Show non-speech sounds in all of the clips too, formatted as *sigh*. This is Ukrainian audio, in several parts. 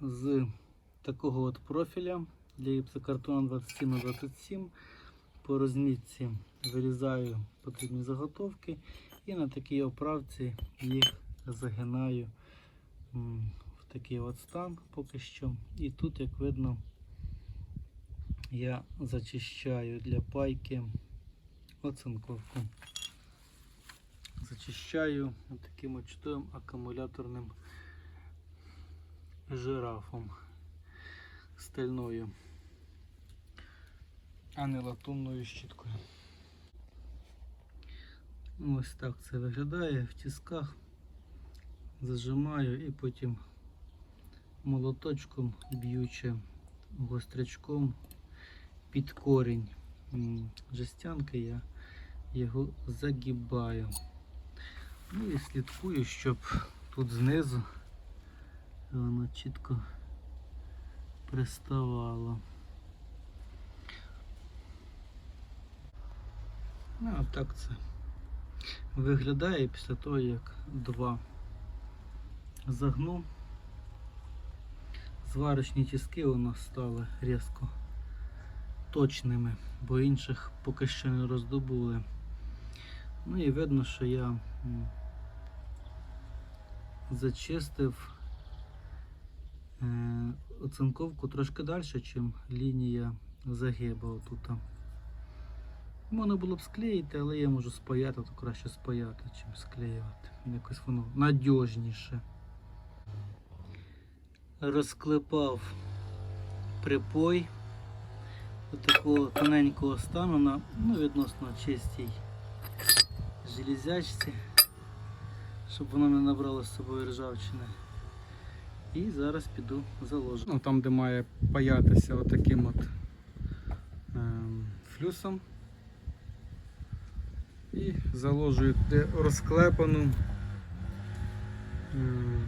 з такого от профіля для гіпсокартону 27 на 27 по розмітці вирізаю потрібні заготовки і на такій оправці їх загинаю в такий от стан поки що. І тут, як видно, я зачищаю для пайки оцинковку. Зачищаю таким чудовим акумуляторним жирафом стальною, а не латунною щіткою. Ось так це виглядає в тисках. Зажимаю і потім молоточком б'ючи гострячком під корінь жестянки я його загибаю. Ну і слідкую, щоб тут знизу воно чітко приставало. Ну, а так це виглядає після того, як два загну. Зварочні тіски у нас стали різко точними, бо інших поки що не роздобули. Ну і видно, що я зачистив оцинковку трошки далі, ніж лінія загибу тут. Можна було б склеїти, але я можу спаяти, то краще спаяти, чим склеювати. Якось воно надіжніше. Розклепав припой такого тоненького стану на ну, відносно чистій железячці, щоб воно не набрало з собою ржавчини. І зараз піду заложу. Ну, там, де має паятися отаким от ем, флюсом. І заложую туди розклепану. ем,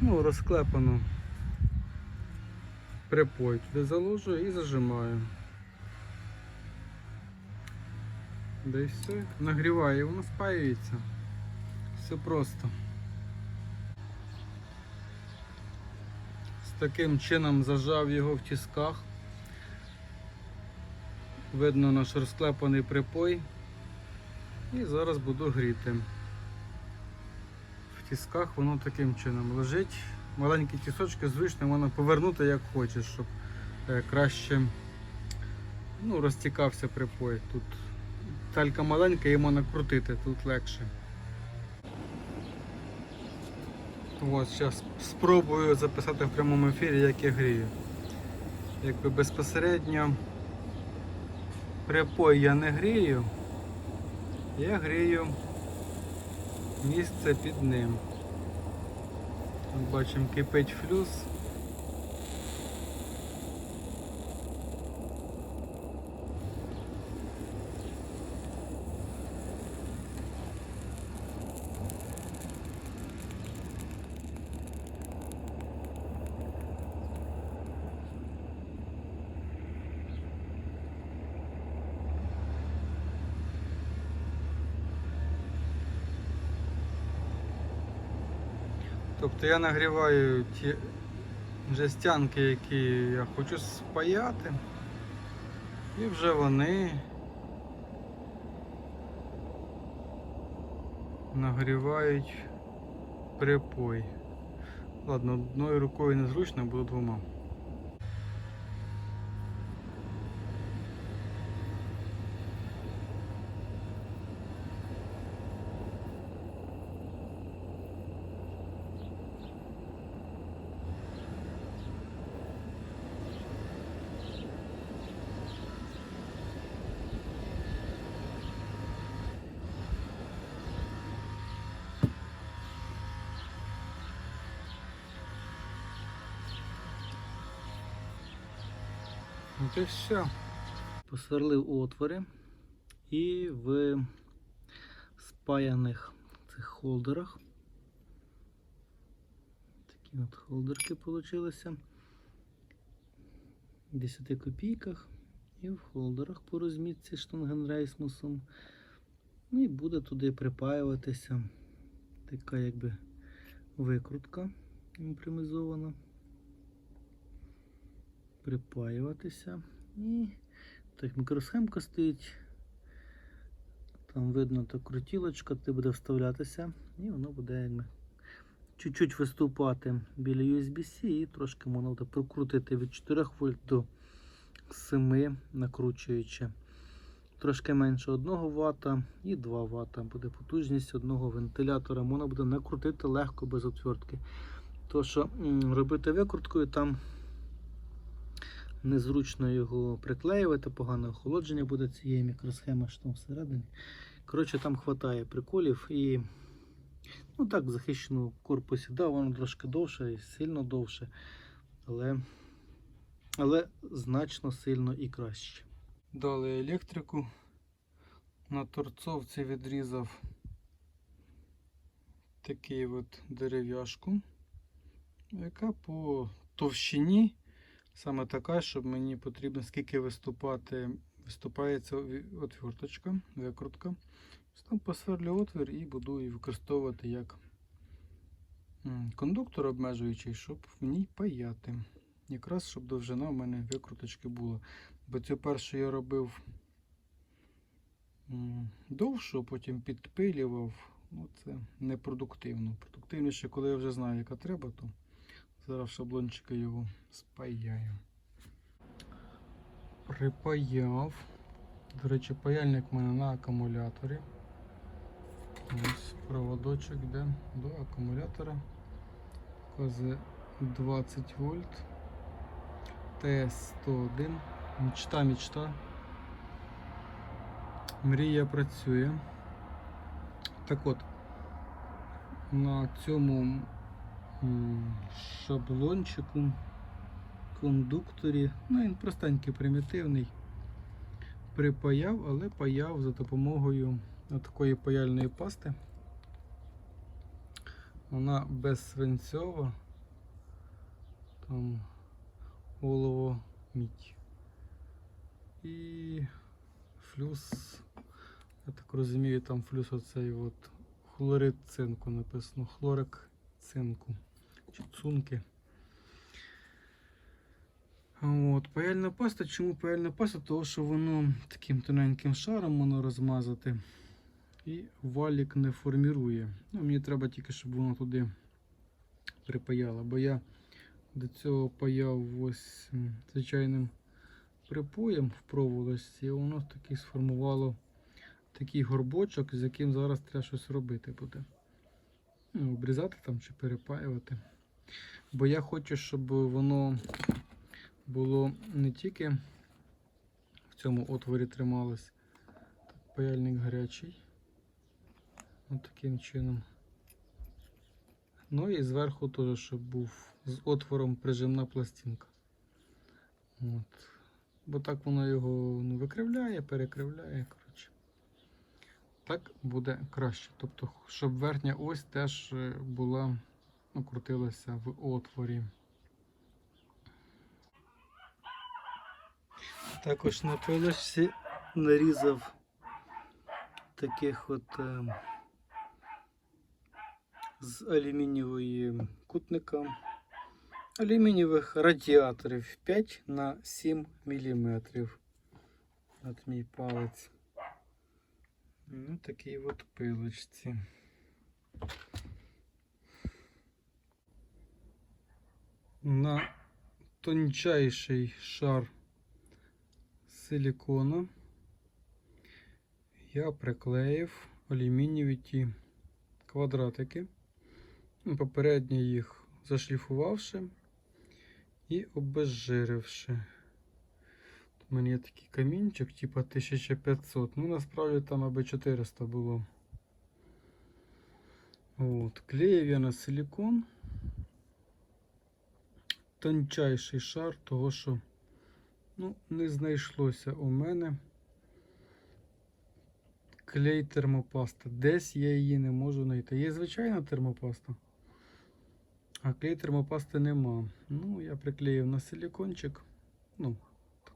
ну, розклепану припой туди заложую і зажимаю. І все. Нагріваю, воно спаюється. Все просто. Таким чином зажав його в тисках. Видно наш розклепаний припой. І зараз буду гріти. В тисках воно таким чином лежить. Маленькі тісочки зручно можна повернути як хочеш, щоб е, краще ну, розтікався припой. Тут талька маленька, її можна крутити, тут легше. От, зараз спробую записати в прямому ефірі, як я грію. Якби безпосередньо припой я не грію, я грію місце під ним. Бачимо кипить флюс. Тобто я нагріваю ті жестянки, які я хочу спаяти. І вже вони нагрівають припой. Ладно, одною рукою незручно, буду двома. От і все. Посверлив отвори і в спаяних цих холдерах. Такі от холдерки получилися. В 10 копійках і в холдерах по розмітці штангенрейсмусом. Ну і буде туди припаюватися така якби викрутка імпримізована. Припаюватися. І так мікросхемка стоїть. Там видно та крутілочка, ти буде вставлятися, і воно буде якби чуть-чуть виступати біля USB-C і трошки можна буде прокрутити від 4 вольт до 7, накручуючи. Трошки менше 1 Вт і 2 Вт буде потужність одного вентилятора. Можна буде накрутити легко без отвертки. То, що робити викруткою, там незручно його приклеювати, погане охолодження буде цієї мікросхеми, що там всередині. Коротше, там хватає приколів і ну так, в захищеному корпусі. Да, воно трошки довше і сильно довше, але, але значно сильно і краще. Дали електрику. На торцовці відрізав такий от дерев'яшку, яка по товщині саме така, щоб мені потрібно скільки виступати, виступається отверточка, викрутка. Там посверлю отвір і буду її використовувати як кондуктор обмежуючий, щоб в ній паяти. Якраз щоб довжина в мене викруточки була. Бо цю першу я робив довшу, потім підпилював. Ну, це непродуктивно. Продуктивніше, коли я вже знаю, яка треба, то зараз шаблончика його спаяю. Припаяв. До речі, паяльник у мене на акумуляторі. Ось проводочок йде до акумулятора. Показує 20 вольт. ТС-101. Мечта, мечта. Мрія працює. Так от, на цьому м, шаблончику, кондукторі, ну він простенький, примітивний, припаяв, але паяв за допомогою такої паяльної пасти. Вона безсвинцьова, там олово мідь. І флюс, я так розумію, там флюс оцей от хлорид цинку написано, хлорик цинку чи. От, паяльна паста. Чому паяльна паста? Тому що воно таким тоненьким шаром воно розмазати і валік не формірує. Ну, мені треба тільки, щоб воно туди припаяло, бо я до цього паяв ось звичайним припоєм в проволочці, і воно таки сформувало такий горбочок, з яким зараз треба щось робити буде. Ну, обрізати там чи перепаювати. Бо я хочу, щоб воно було не тільки в цьому отворі трималось. Так, паяльник гарячий. Ось таким чином. Ну і зверху теж, щоб був з отвором прижимна пластинка. От. Бо так воно його ну, викривляє, перекривляє. Коротше. Так буде краще. Тобто, щоб верхня ось теж е, була, ну, крутилася в отворі. Також на пилочці нарізав таких от е, з алюмінієвої кутника алюмінієвих радіаторів 5 на 7 мм. От мій палець. Ну, такий от пилочці. На тончайший шар силікона я приклеїв алюмінієві ті квадратики. Ну, Попередньо їх зашліфувавши і обезжиривши. У мене є такий камінчик, типа 1500. Ну, насправді там аби 400 було. От. Клеїв я на силікон. Тончайший шар, того що ну, не знайшлося у мене клей термопаста. Десь я її не можу знайти. Є звичайна термопаста, а клей термопасти нема. Ну, я приклеїв на силікончик. Ну,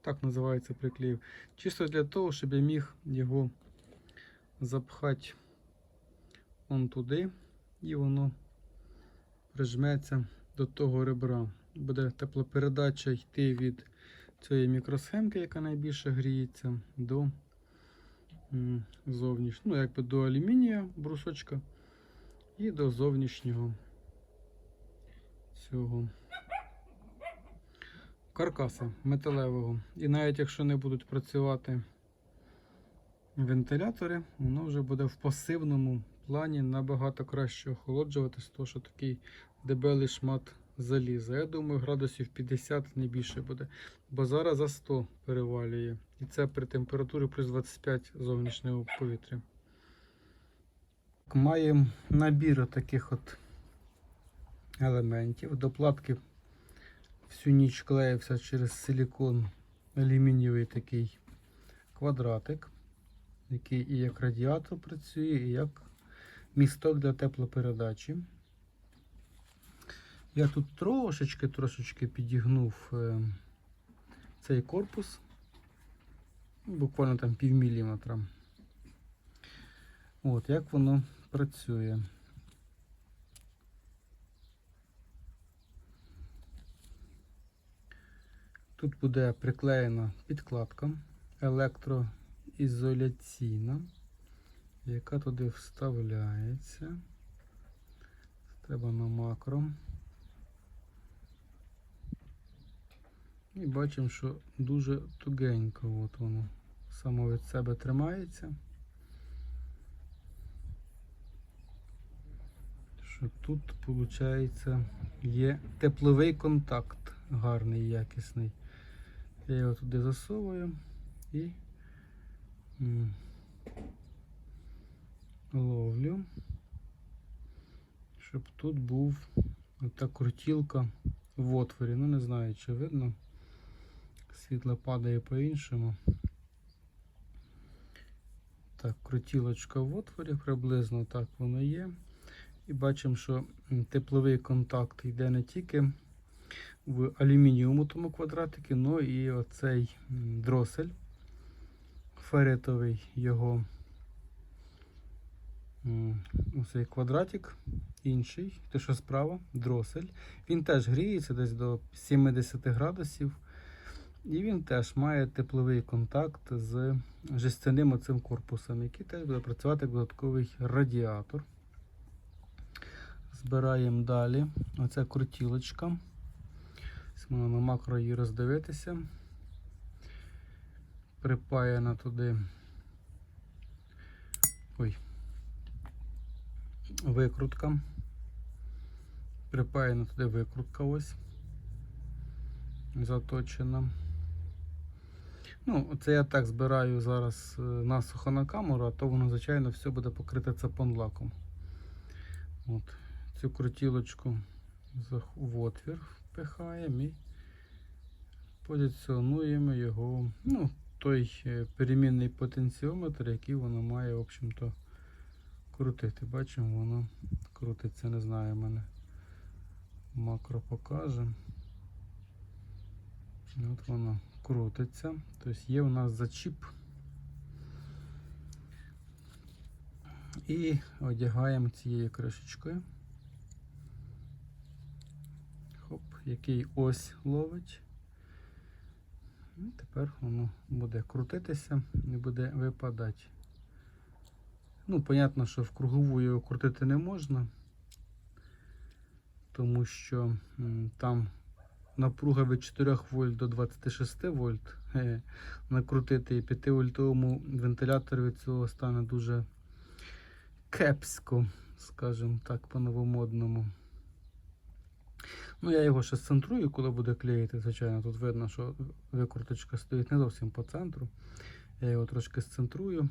так називається приклеїв. Чисто для того, щоб я міг його запхати он туди, і воно прижметься до того ребра. Буде теплопередача йти від цієї мікросхемки, яка найбільше гріється, до зовнішнього, ну, якби до алюмінія брусочка і до зовнішнього цього каркаса металевого. І навіть якщо не будуть працювати вентилятори, воно вже буде в пасивному плані набагато краще охолоджуватись, тому що такий дебелий шмат заліза. Я думаю, градусів 50 не більше буде. Бо зараз за 100 перевалює. І це при температурі плюс 25 зовнішнього повітря. Маємо набір таких от елементів. До платки всю ніч клеївся через силікон алюмінієвий такий квадратик, який і як радіатор працює, і як місток для теплопередачі. Я тут трошечки трошечки підігнув е, цей корпус, буквально там пів міліметра. От, як воно працює. Тут буде приклеєна підкладка електроізоляційна, яка туди вставляється. Треба на макро. І бачимо, що дуже тугенько от воно само від себе тримається. Що тут, виходить, є тепловий контакт гарний, якісний. Я його туди засовую і ловлю, щоб тут був ота крутілка в отворі. Ну не знаю, чи видно. Світло падає по-іншому. Так, крутілочка в отворі, приблизно так воно є. І бачимо, що тепловий контакт йде не тільки в алюмінієвому тому квадратику, але і оцей дросель феретовий його оцей квадратик, інший, те, що справа, дросель. Він теж гріється десь до 70 градусів. І він теж має тепловий контакт з жестяним оцим корпусом, який теж буде працювати як додатковий радіатор. Збираємо далі. Оця крутілочка. Можна на макро її роздивитися. Припаяна туди ой, викрутка. Припаяна туди викрутка ось. Заточена. Ну, це я так збираю зараз е, насухо на камеру, а то воно, звичайно, все буде покрите цепон-лаком. От. Цю крутілочку в отвір впихаємо і позиціонуємо його. Ну, той е, перемінний потенціометр, який воно має, в общем-то, крутити. Бачимо, воно крутиться, не знаю, мене макро покаже. От воно крутиться. Тобто є у нас зачіп. І одягаємо цією кришечкою. Хоп, який ось ловить. І тепер воно буде крутитися і буде випадати. Ну, понятно, що в кругову його крутити не можна, тому що там напруга від 4 вольт до 26 вольт. Е, накрутити і 5 вольтовому вентилятору від цього стане дуже кепсько, скажімо так, по-новомодному. Ну, я його ще центрую, коли буде клеїти, звичайно. Тут видно, що викруточка стоїть не зовсім по центру. Я його трошки сцентрую.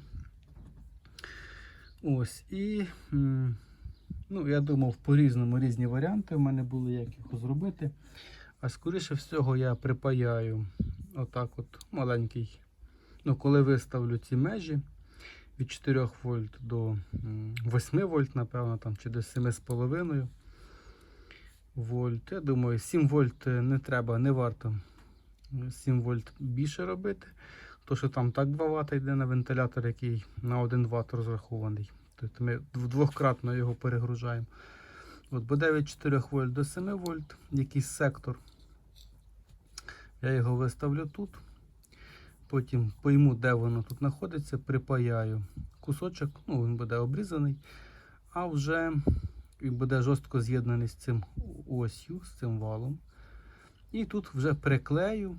Ось. І ну, я думав, по-різному різні варіанти в мене були, як його зробити. А скоріше всього я припаяю отак от маленький. Ну, коли виставлю ці межі від 4 вольт до 8 вольт, напевно, там, чи до 7,5 вольт. Я думаю, 7 вольт не треба, не варто 7 вольт більше робити. То, що там так 2 Вт йде на вентилятор, який на 1 Вт розрахований. Тобто ми вдвократно його перегружаємо. От буде від 4 вольт до 7 вольт, якийсь сектор. Я його виставлю тут. Потім пойму, де воно тут знаходиться, припаяю кусочок, ну він буде обрізаний, а вже він буде жорстко з'єднаний з цим осью, з цим валом. І тут вже приклею,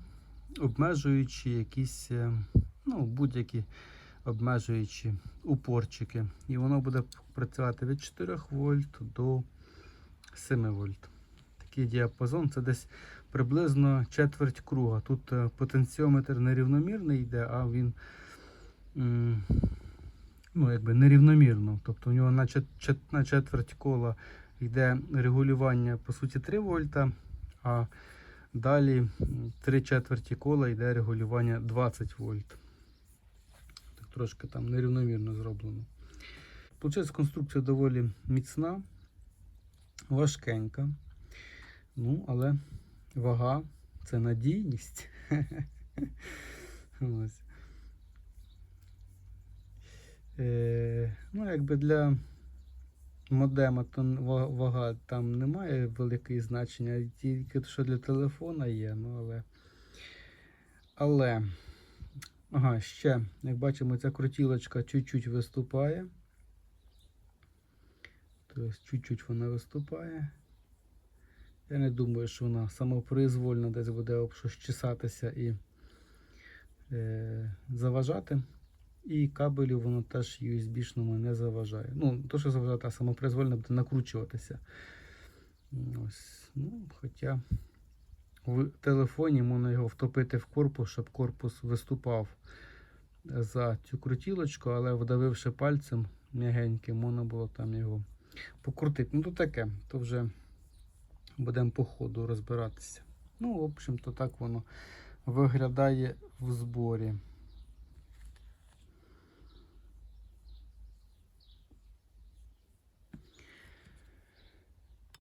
обмежуючи якісь, е, ну, будь-які обмежуючі упорчики. І воно буде працювати від 4 вольт до 7 вольт. Такий діапазон це десь приблизно четверть круга. Тут е, потенціометр нерівномірний йде, а він ну, якби нерівномірно. Тобто у нього на, чет- чет- на четверть кола йде регулювання по суті 3 вольта, а далі м, три четверті кола йде регулювання 20 вольт. Так трошки там нерівномірно зроблено. Получається, конструкція доволі міцна, важкенька. Ну, але вага це надійність. *laughs* Е, ну, якби для модема то вага там немає великої значення, тільки що для телефона є. Ну, але, але ага, ще, як бачимо, ця крутілочка чуть-чуть виступає. Тобто чуть-чуть вона виступає. Я не думаю, що вона самопроизвольно десь буде щось чесатися і е, заважати. І кабелю воно теж USB-шному не заважає. Ну, то, що заважати, а самопроизвольно буде накручуватися. Ось. Ну, хоча в телефоні можна його втопити в корпус, щоб корпус виступав за цю крутілочку, але вдавивши пальцем м'ягеньким, можна було там його покрутити. Ну, то таке, то вже будемо по ходу розбиратися. Ну, в общем-то, так воно виглядає в зборі.